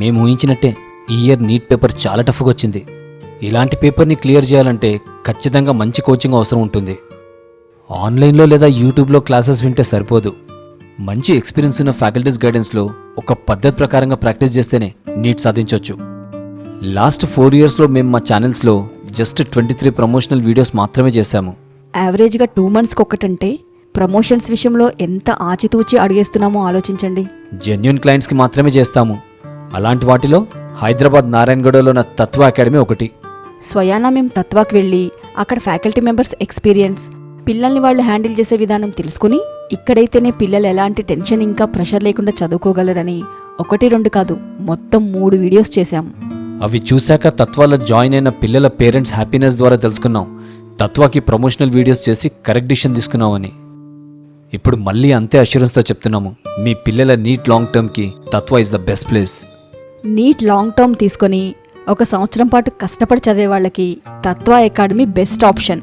మేము ఊహించినట్టే ఈ year NEET paper చాలా టఫ్గా వచ్చింది. ఇలాంటి పేపర్ని క్లియర్ చేయాలంటే ఖచ్చితంగా మంచి కోచింగ్ అవసరం ఉంటుంది. ఆన్లైన్లో లేదా యూట్యూబ్లో క్లాసెస్ వింటే సరిపోదు. మంచి ఎక్స్పీరియన్స్ ఉన్న ఫ్యాకల్టీస్ గైడెన్స్లో ఒక పద్ధతి ప్రకారంగా ప్రాక్టీస్ చేస్తేనే నీట్ సాధించవచ్చు లాస్ట్ ఫోర్ ఇయర్స్లో మేము మా ఛానల్స్లో just twenty three promotional videos మాత్రమే చేశాము. యావరేజ్గా టూ మంత్స్కి ఒకటంటే ప్రమోషన్స్ విషయంలో ఎంత ఆచితూచి అడిగేస్తున్నామో ఆలోచించండి. జెన్యున్ క్లయింట్స్కి మాత్రమే చేస్తాము. అలాంటి వాటిలో హైదరాబాద్ నారాయణగూడలో ఉన్న తత్వ అకాడమీ ఒకటి. స్వయానా మేము తత్వాకి వెళ్ళి అక్కడ ఫ్యాకల్టీ మెంబర్స్ ఎక్స్పీరియన్స్ పిల్లల్ని వాళ్ళు హ్యాండిల్ చేసే విధానం తెలుసుకుని ఇక్కడైతేనే పిల్లలు ఎలాంటి టెన్షన్ ఇంకా ప్రెషర్ లేకుండా చదువుకోగలరని ఒకటి రెండు కాదు మొత్తం మూడు వీడియోస్ చేశాం. అవి చూశాక తత్వాలో జాయిన్ అయిన పిల్లల పేరెంట్స్ హ్యాపీనెస్ ద్వారా తెలుసుకున్నాం. తత్వాకి ప్రమోషనల్ వీడియోస్ చేసి కరెక్ట్ డిసిషన్ తీసుకున్నామని. ఇప్పుడు మళ్ళీ అంతే అష్యూరెన్స్తో చెప్తున్నాము మీ పిల్లల neat long టర్మ్కి Tatva is the best place. NEET long term తీసుకొని ఒక సంవత్సరం పాటు కష్టపడి చదివే వాళ్ళకి తత్వ అకాడమీ బెస్ట్ ఆప్షన్.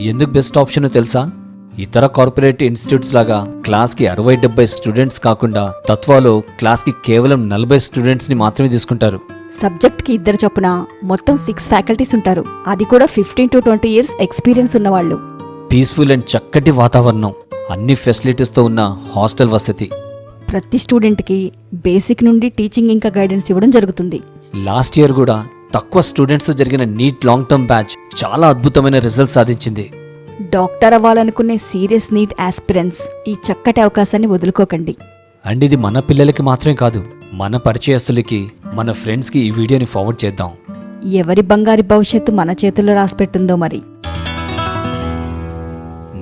ఎందుకు బెస్ట్ ఆప్షన్ తెలుసా? ఇతర కార్పొరేట్ ఇన్స్టిట్యూట్స్ లాగా క్లాస్కి అరవై డెబ్బై స్టూడెంట్స్ కాకుండా తత్వాలో క్లాస్కి కేవలం నలభై స్టూడెంట్స్ని మాత్రమే తీసుకుంటారు. సబ్జెక్ట్కి ఇద్దరు చొప్పున మొత్తం సిక్స్ ఫ్యాకల్టీస్ ఉంటారు. అది కూడా fifteen to twenty years experience ఉన్నవాళ్ళు. పీస్ఫుల్ అండ్ చక్కటి వాతావరణం అన్ని ఫెసిలిటీస్తో ఉన్న హాస్టల్ వసతి. ప్రతి స్టూడెంట్కి బేసిక్ నుండి టీచింగ్ ఇంకా గైడెన్స్ ఇవ్వడం జరుగుతుంది. లాస్ట్ ఇయర్ కూడా తక్కువ స్టూడెంట్స్తో జరిగిన నీట్ లాంగ్ టర్మ్ బ్యాచ్ చాలా అద్భుతమైన రిజల్ట్స్ సాధించింది. డాక్టర్ అవ్వాలనుకునే సీరియస్ నీట్ ఆస్పిరెంట్స్ ఈ చక్కటి అవకాశాన్ని వదులుకోకండి. అండ్ ఇది మన పిల్లలకి మాత్రమే కాదు మన పరిచయస్తులకి మన ఫ్రెండ్స్కి ఈ వీడియోని ఫార్వర్డ్ చేద్దాం. ఎవరి బంగారి భవిష్యత్తు మన చేతుల్లో రాసిపెట్టుందో మరి.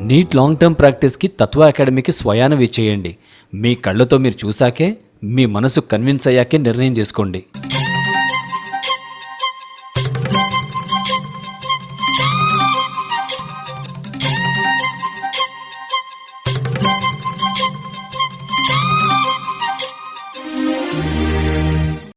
నీట్ లాంగ్ టర్మ్ ప్రాక్టీస్కి తత్వ అకాడమీకి స్వయాన చేయండి మీ కళ్ళతో మీరు చూశాకే మీ మనసు కన్విన్స్ అయ్యాకే నిర్ణయం తీసుకోండి